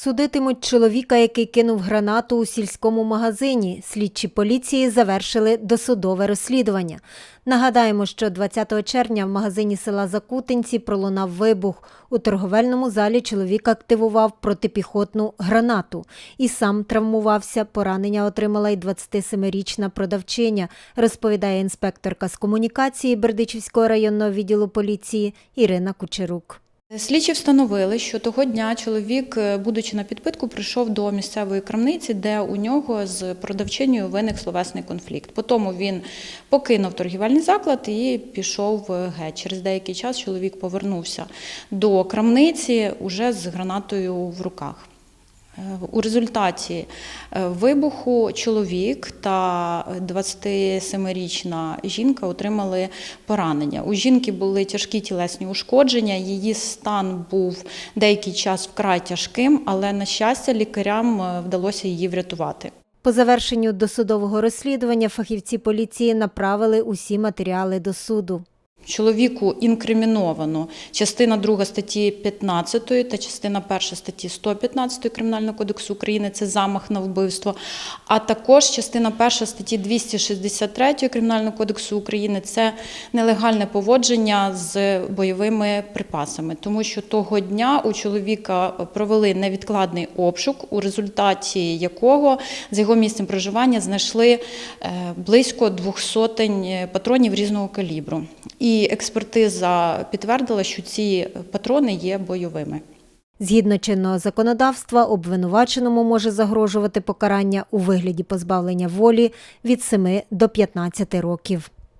Судитимуть чоловіка, який кинув гранату у сільському магазині. Слідчі поліції завершили досудове розслідування. Нагадаємо, що 20 червня в магазині села Закутинці пролунав вибух. У торговельному залі чоловік активував протипіхотну гранату і сам травмувався. Поранення отримала й 27-річна продавчиня, розповідає інспекторка з комунікації Бердичівського районного відділу поліції Ірина Кучерук. Слідчі встановили, що того дня чоловік, е, будучи на підпитку, прийшов до місцевої крамниці, де у нього з продавчиною виник словесний конфлікт. Потім він покинув торгівельний заклад і пішов е, геть. Через деякий час чоловік повернувся до крамниці уже з гранатою в руках. Е, У результаті е, вибуху чоловік та 27-річна жінка отримали поранення. У жінки були тяжкі тілесні ушкодження, її стан був деякий час вкрай тяжким, але, на щастя, лікарям е, вдалося її врятувати. По завершенню досудового розслідування фахівці поліції направили усі матеріали до суду. Чоловіку інкриміновано. Частина 2 статті 15 та частина 1 статті 115 Кримінального кодексу України це замах на вбивство, а також частина 1 статті 263 Кримінального кодексу України це нелегальне поводження з бойовими припасами, тому що того дня у чоловіка провели невідкладний обшук, у результаті якого з його місцем проживання знайшли е, близько двох сотень патронів різного калібру. Експертиза підтвердила, що ці патрони є бойовими. Згідно чинного законодавства, обвинуваченому може загрожувати покарання у вигляді позбавлення волі від 7 до 15 років.